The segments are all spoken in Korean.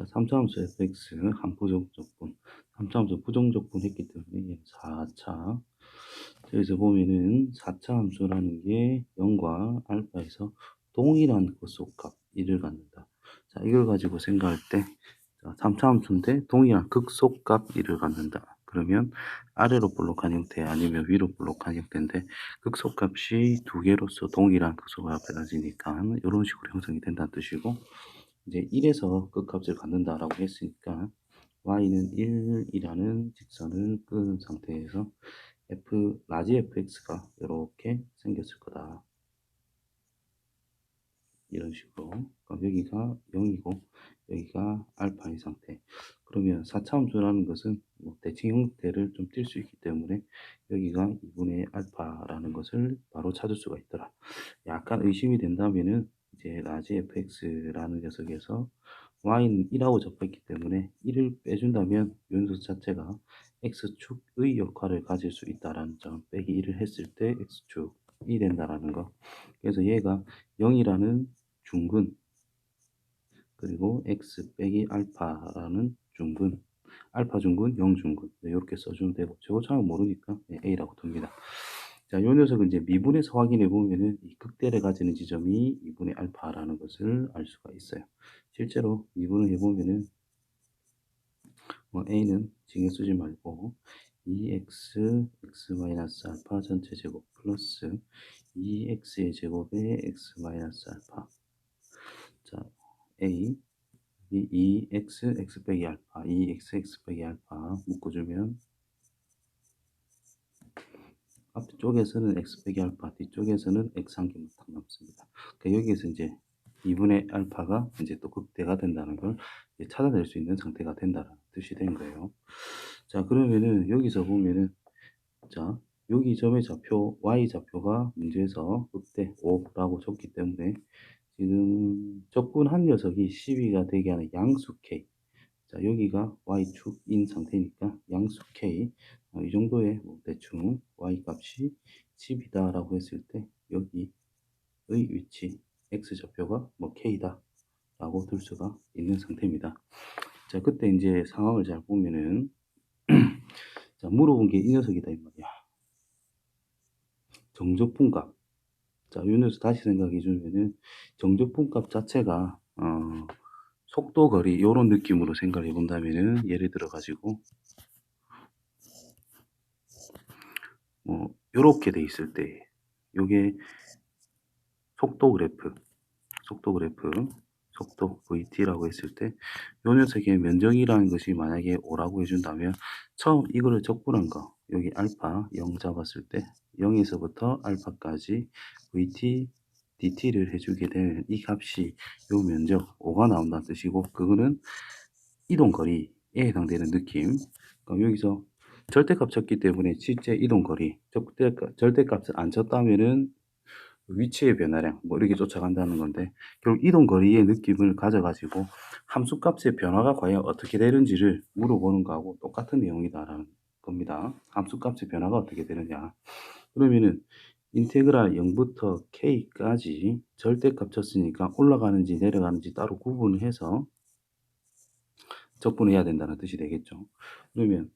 자, 3차함수 fx 한 부정적분, 3차함수 부정적분 했기 때문에 4차. 여기서 보면은 4차 함수라는 게 0과 알파에서 동일한 극속값 1을 갖는다. 자, 이걸 가지고 생각할 때 자, 3차 함수인데 동일한 극속값 1을 갖는다. 그러면 아래로 볼록한 형태 아니면 위로 볼록한 형태인데 극속값이 두 개로서 동일한 극속값이 가지니까 이런 식으로 형성이 된다는 뜻이고 이제 1에서 끝값을 갖는다라고 했으니까 y는 1이라는 직선을 끄는 상태에서 f 라지 fx가 이렇게 생겼을 거다. 이런 식으로 그럼 여기가 0이고 여기가 알파의 상태 그러면 4차함수라는 것은 뭐 대칭 형태를 좀 띌 수 있기 때문에 여기가 2분의 알파라는 것을 바로 찾을 수가 있더라 약간 의심이 된다면은 이제 라지 fx라는 녀석에서 y는 1하고 접했기 때문에 1을 빼준다면 요소 자체가 x축의 역할을 가질 수 있다라는 점 빼기 1을 했을 때 x축이 된다라는 거. 그래서 얘가 0이라는 중근 그리고 x 빼기 알파라는 중근 알파 중근 0 중근 이렇게 써주면 되고 저거 잘 모르니까 a라고 둡니다 자, 요 녀석은 이제 미분에서 확인해 보면은 이 극대를 가지는 지점이 2분의 알파라는 것을 알 수가 있어요. 실제로 미분을 해 보면은 뭐 a는 징에 쓰지 말고 2x x 마이너스 알파 전체 제곱 플러스 2x의 제곱에 x 마이너스 알파 자 a 이 2x x 빼기 알파 2x x 빼기 알파 묶어주면 앞쪽에서는 x 빼기 알파, 뒤쪽에서는 x 한 개만 딱 남습니다. 그러니까 여기에서 이제 2분의 알파가 이제 또 극대가 된다는 걸 찾아낼 수 있는 상태가 된다는 뜻이 된 거예요. 자, 그러면은 여기서 보면은 자, 여기 점의 좌표, y 좌표가 문제에서 극대 5라고 줬기 때문에 지금 적분 한 녀석이 12가 되게 하는 양수 k. 자, 여기가 y축인 상태니까 양수 k. 어, 이 정도의 뭐 대충 y 값이 10이다 라고 했을 때 여기의 위치 x 좌표가 뭐 k다 라고 둘 수가 있는 상태입니다. 자 그때 이제 상황을 잘 보면은 자 물어본 게 이 녀석이다 이 말이야. 정적분값. 자, 이 녀석 다시 생각해 주면은 정적분값 자체가 어, 속도 거리 이런 느낌으로 생각해 본다면은 예를 들어 가지고 뭐 요렇게 돼 있을 때 요게 속도 그래프 속도 그래프 속도 VT라고 했을 때요 녀석의 면적이라는 것이 만약에 5라고 해준다면 처음 이거를 적분한 거 여기 알파 0 잡았을 때 0에서부터 알파까지 VT DT를 해주게 되면 이 값이 요 면적 5가 나온다는 뜻이고 그거는 이동거리에 해당되는 느낌 그럼 여기서 절대값 쳤기 때문에 실제 이동거리, 절대값, 절대값을 안 쳤다면은 위치의 변화량, 뭐 이렇게 쫓아간다는 건데, 결국 이동거리의 느낌을 가져가지고 함수값의 변화가 과연 어떻게 되는지를 물어보는 거하고 똑같은 내용이다라는 겁니다. 함수값의 변화가 어떻게 되느냐. 그러면은 인테그랄 0부터 k까지 절대값 쳤으니까 올라가는지 내려가는지 따로 구분을 해서 적분해야 된다는 뜻이 되겠죠. 그러면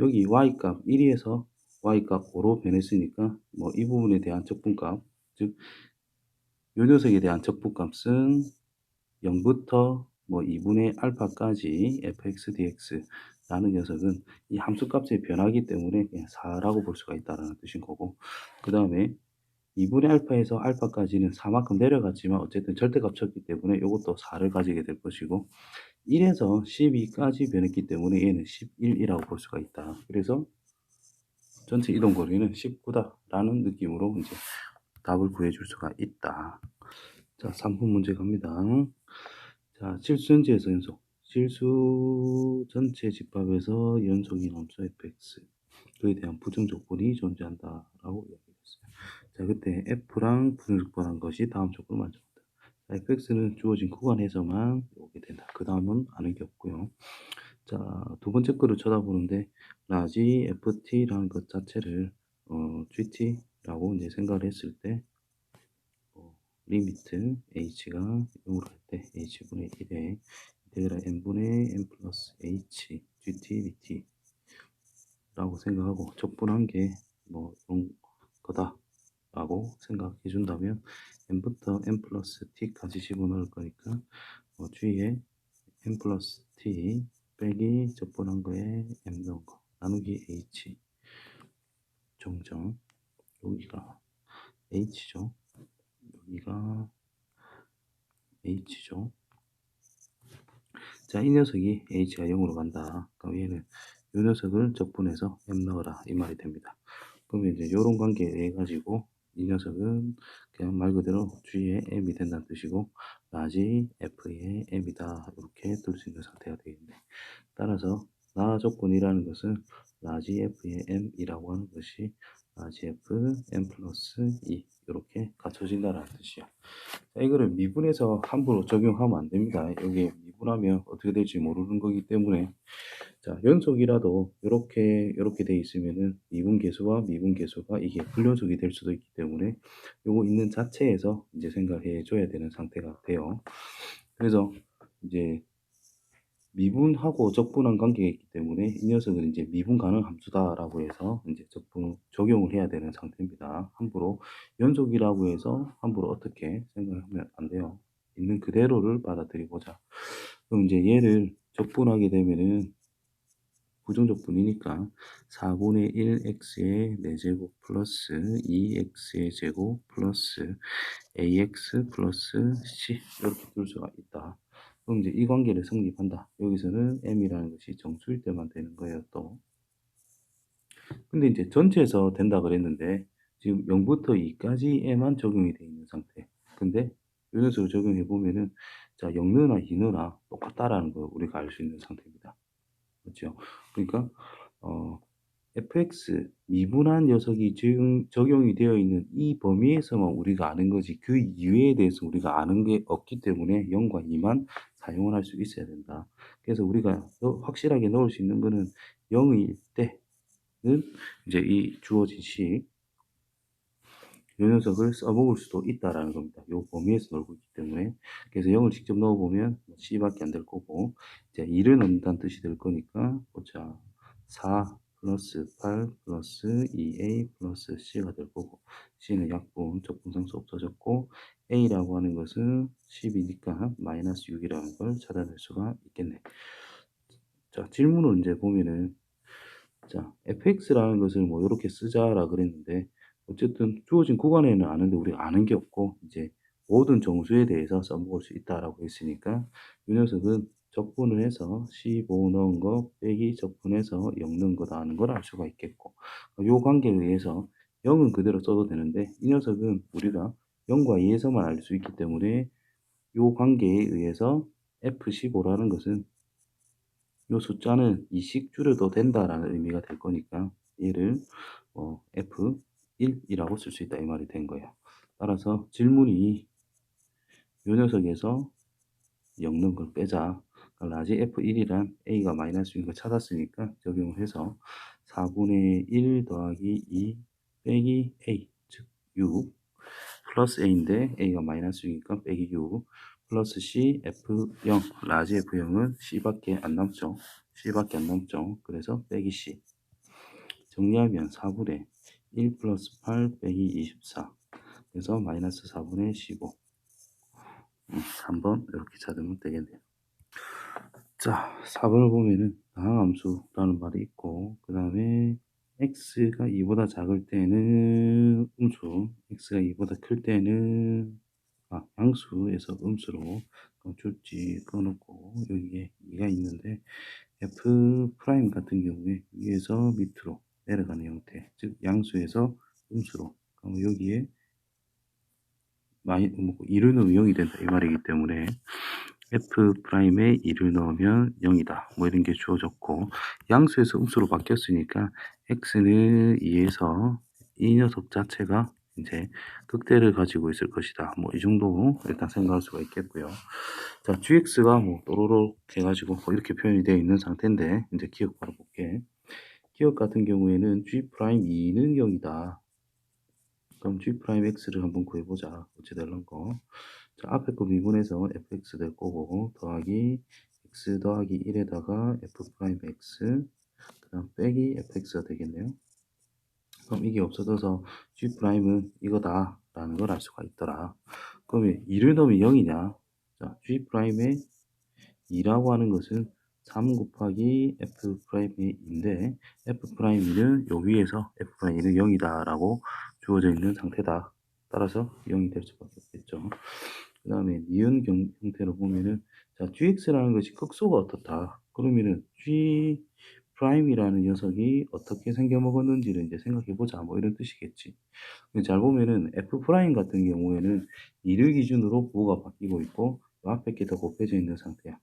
여기 y값 1에서 y값 5로 변했으니까 뭐 이 부분에 대한 적분값 즉 요 녀석에 대한 적분값은 0부터 뭐 2분의 알파까지 fx dx 라는 녀석은 이 함수값의 변화기 때문에 그냥 4라고 볼 수가 있다는 뜻인 거고 그 다음에 2분의 알파에서 알파까지는 4만큼 내려갔지만 어쨌든 절대값 쳤기 때문에 이것도 4를 가지게 될 것이고 1에서 12까지 변했기 때문에 얘는 11이라고 볼 수가 있다. 그래서 전체 이동 거리는 19다 라는 느낌으로 이제 답을 구해줄 수가 있다. 자, 3분 문제 갑니다. 자, 실수 전체에서 연속. 실수 전체 집합에서 연속인 함수 fx. 그에 대한 부정 조건이 존재한다라고 이야기했어요. 자, 그때 f랑 부정 조건한 것이 다음 조건을 만족. fx는 주어진 구간에서만 오게 된다. 그 다음은 아는 게 없고요. 자, 두 번째 거를 쳐다보는데 라지 ft라는 것 자체를 어, gt라고 이제 생각을 했을 때 어, 리미트 h가 0으로 할 때 h분의 1에 대략 n분의 n 플러스 h gt dt 라고 생각하고 적분한 게 뭐 이런 거다 라고 생각해 준다면 n부터 n 플러스 t까지 집어넣을 거니까 뭐 주위에 n 플러스 t 빼기 적분한 거에 m 넣은 거 나누기 h 정정 여기가 h죠. 여기가 h죠 자 이 녀석이 h가 0으로 간다. 그럼 얘는 이 녀석을 적분해서 m 넣어라. 이 말이 됩니다. 그러면 이제 요런 관계에 가지고 이 녀석은 그냥 말 그대로 G의 M이 된다는 뜻이고 라지 F의 M이다. 이렇게 둘 수 있는 상태가 되겠네. 따라서 나 조건이라는 것은 라지 F의 M이라고 하는 것이 라지 F M 플러스 2 이렇게 갖춰진다는 뜻이야. 자, 이거를 미분해서 함부로 적용하면 안 됩니다. 여기 미분하면 어떻게 될지 모르는 거기 때문에 자, 연속이라도 이렇게 이렇게 돼 있으면은 미분 계수와 미분 계수가 이게 불연속이 될 수도 있기 때문에 요거 있는 자체에서 이제 생각해 줘야 되는 상태가 돼요. 그래서 이제 미분하고 적분한 관계가 있기 때문에 이 녀석은 이제 미분 가능 함수다라고 해서 이제 적분 적용을 해야 되는 상태입니다. 함부로 연속이라고 해서 함부로 어떻게 생각하면 안 돼요. 있는 그대로를 받아들이고자. 그럼 이제 얘를 적분하게 되면은 부정적분이니까 4분의 1x의 4제곱 플러스 2x의 제곱 플러스 ax 플러스 c 이렇게 둘 수가 있다. 그럼 이제 이 관계를 성립한다. 여기서는 m이라는 것이 정수일 때만 되는 거예요, 또. 근데 이제 전체에서 된다 그랬는데 지금 0부터 2까지 에만 적용이 되어 있는 상태. 근데 이 녀석을 적용해 보면은 자, 0느나 2느나 똑같다라는 걸 우리가 알 수 있는 상태입니다. 그렇죠? 그러니까 어, fx 미분한 녀석이 적용, 적용이 되어 있는 이 범위에서만 우리가 아는 거지 그 이외에 대해서 우리가 아는 게 없기 때문에 0과 2만 사용을 할 수 있어야 된다. 그래서 우리가 확실하게 넣을 수 있는 거는 0일 때는 이제 이 주어진 식, 이 녀석을 써먹을 수도 있다라는 겁니다. 이 범위에서 놀고 있기 때문에. 그래서 0을 직접 넣어보면 C밖에 안 될 거고, 이제 2를 넣는다는 뜻이 될 거니까, 보자. 4 플러스 8 플러스 2A 플러스 C가 될 거고, C는 약분, 적분상수 없어졌고, A라고 하는 것은 10이니까 마이너스 6이라는 걸 찾아낼 수가 있겠네. 자, 질문을 이제 보면은, 자, fx라는 것을 뭐 이렇게 쓰자라 그랬는데, 어쨌든 주어진 구간에는 아는데 우리가 아는 게 없고, 이제 모든 정수에 대해서 써먹을 수 있다라고 했으니까, 이 녀석은 적분을 해서 15 넣은 거 빼기 적분해서 0 넣은 거다 하는 걸 알 수가 있겠고, 이 관계에 의해서 0은 그대로 써도 되는데, 이 녀석은 우리가 0과 2에서만 알 수 있기 때문에 이 관계에 의해서 F15라는 것은 이 숫자는 2씩 줄여도 된다라는 의미가 될 거니까 얘를 어, F1이라고 쓸 수 있다 이 말이 된 거예요. 따라서 질문이 이 녀석에서 0 넣은 걸 빼자. 라지 F1이란 A가 마이너스 6인 걸 찾았으니까 적용을 해서 4분의 1 더하기 2 빼기 A 즉 6 플러스 A인데 A가 마이너스 6이니까 빼기 6 플러스 C F0 라지 F0은 C밖에 안 남죠. C밖에 안 남죠. 그래서 빼기 C 정리하면 4분의 1 플러스 8 빼기 24 그래서 마이너스 4분의 15 음, 3번 이렇게 찾으면 되겠네요. 자 4번을 보면은 다항함수라는 말이 있고 그 다음에 x가 2보다 작을 때는 음수, x가 2보다 클 때는 아, 양수에서 음수로 줄지 꺼놓고 여기에 2가 있는데 f 프라임 같은 경우에 위에서 밑으로 내려가는 형태, 즉 양수에서 음수로 그럼 여기에 많이 뭐 2를 넣으면 0이 된다 이 말이기 때문에 f 프라임에 2를 넣으면 0이다. 뭐 이런 게 주어졌고 양수에서 음수로 바뀌었으니까 x는 2에서 이 녀석 자체가 이제 극대를 가지고 있을 것이다. 뭐 이 정도 일단 생각할 수가 있겠고요. 자, gx가 뭐 또로록 해가지고 뭐 이렇게 표현이 되어 있는 상태인데 이제 기억 바로 볼게. 기억 같은 경우에는 g 프라임 2는 0이다. 그럼 g 프라임 x를 한번 구해보자. 어찌 될런 거. 자, 앞에 거 미분해서 fx 될 거고 더하기 x 더하기 1에다가 f 프라임 x 그 다음 빼기 fx가 되겠네요. 그럼 이게 없어져서 g 프라임은 이거다 라는 걸 알 수가 있더라. 그러면 2를 넣으면 0이냐? 자, g 프라임의 2라고 하는 것은 3 곱하기 f 프라임의 2인데 f 프라임 2는 요 위에서 f 프라임 2는 0이다 라고 주어져 있는 상태다. 따라서 0이 될 수밖에 없겠죠. 그 다음에 니은 경, 형태로 보면은 자 gx라는 것이 극소가 어떻다. 그러면은 g 프라임이라는 녀석이 어떻게 생겨먹었는지를 이제 생각해보자. 뭐 이런 뜻이겠지. 잘 보면은 f 프라임 같은 경우에는 2를 기준으로 부호가 바뀌고 있고 요 앞에 게 더 곱해져 있는 상태야.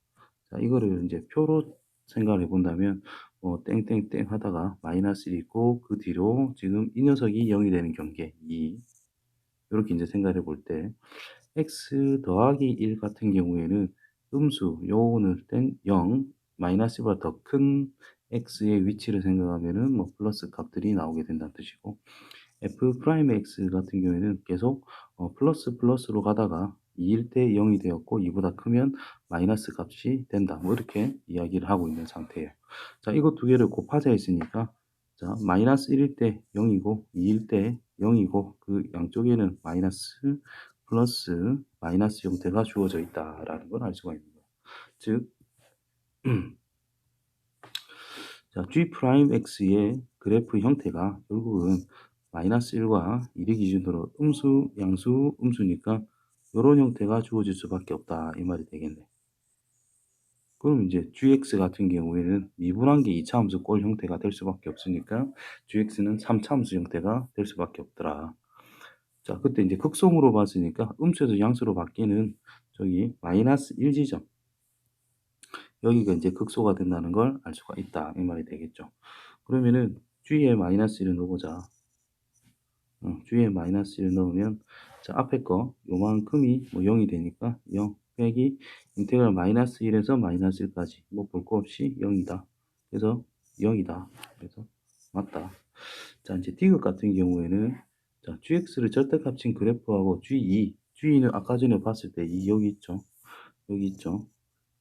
자 이거를 이제 표로 생각을 해본다면 뭐 땡땡땡 하다가 마이너스 1이 있고 그 뒤로 지금 이 녀석이 0이 되는 경계 2 이렇게 이제 생각을 해볼 때 x 더하기 1 같은 경우에는 음수 요거는 땐 0, 마이너스 1보다 더 큰 x의 위치를 생각하면은 뭐 플러스 값들이 나오게 된다는 뜻이고 f 프라임 x 같은 경우에는 계속 어, 플러스 플러스로 가다가 2일 때 0이 되었고 2보다 크면 마이너스 값이 된다. 뭐 이렇게 이야기를 하고 있는 상태예요. 자, 이거 두 개를 곱하자 했으니까 자, 마이너스 1일 때 0이고 2일 때 0이고 그 양쪽에는 마이너스 플러스 마이너스 형태가 주어져 있다라는 걸 알 수가 있는 거예요. 즉 자, g 프라임 x의 그래프 형태가 결국은 마이너스 1과 1의 기준으로 음수, 양수, 음수니까 이런 형태가 주어질 수밖에 없다 이 말이 되겠네. 그럼 이제 gx 같은 경우에는 미분한 게 2차 함수 꼴 형태가 될 수밖에 없으니까 gx는 3차 함수 형태가 될 수밖에 없더라. 자, 그때 이제 극성으로 봤으니까 음수에서 양수로 바뀌는 저기 마이너스 1지점 여기가 이제 극소가 된다는 걸 알 수가 있다 이 말이 되겠죠. 그러면은 g에 마이너스 1을 넣어보자. 어, g에 마이너스 1을 넣으면 자 앞에 거 요만큼이 뭐 0이 되니까 0 빼기 인테그랄 마이너스 1에서 마이너스 1까지 뭐 볼 거 없이 0이다. 그래서 0이다. 그래서 맞다. 자 이제 디귿 같은 경우에는 자 gx를 절대 값인 그래프하고 g2 g2는 아까 전에 봤을 때 이 여기 있죠. 여기 있죠.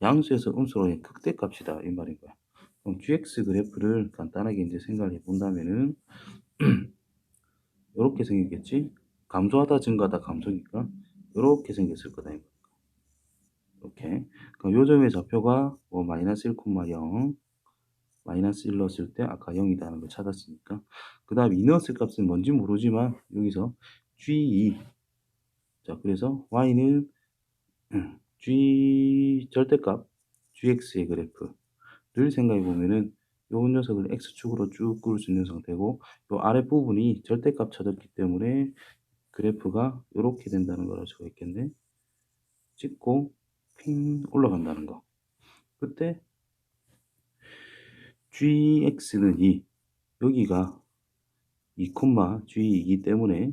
양수에서 음수로의 극대값이다 이 말인 거야. 그럼 gx 그래프를 간단하게 이제 생각을 해본다면은 이렇게 생겼겠지. 감소하다 증가하다 감소니까 이렇게 생겼을 거다. 이렇게. 그럼 요점의 좌표가 뭐 마이너스 1,0 마이너스 1 넣었을 때 아까 0이다는 걸 찾았으니까 그 다음 이 넣었을 값은 뭔지 모르지만 여기서 g2 자 그래서 y는 g 절대값 gx의 그래프를 생각해 보면은 요 녀석을 x축으로 쭉 그을 수 있는 상태고 요 아랫부분이 절대값 찾았기 때문에 그래프가 이렇게 된다는 걸 알 수가 있겠네 찍고 핑 올라간다는 거 그때 gx는 2 여기가 2, g이기 때문에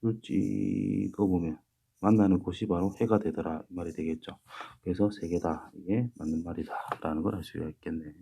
줄 찍어보면 만나는 곳이 바로 해가 되더라 이 말이 되겠죠. 그래서 세 개다 이게 맞는 말이다 라는 걸 알 수가 있겠네.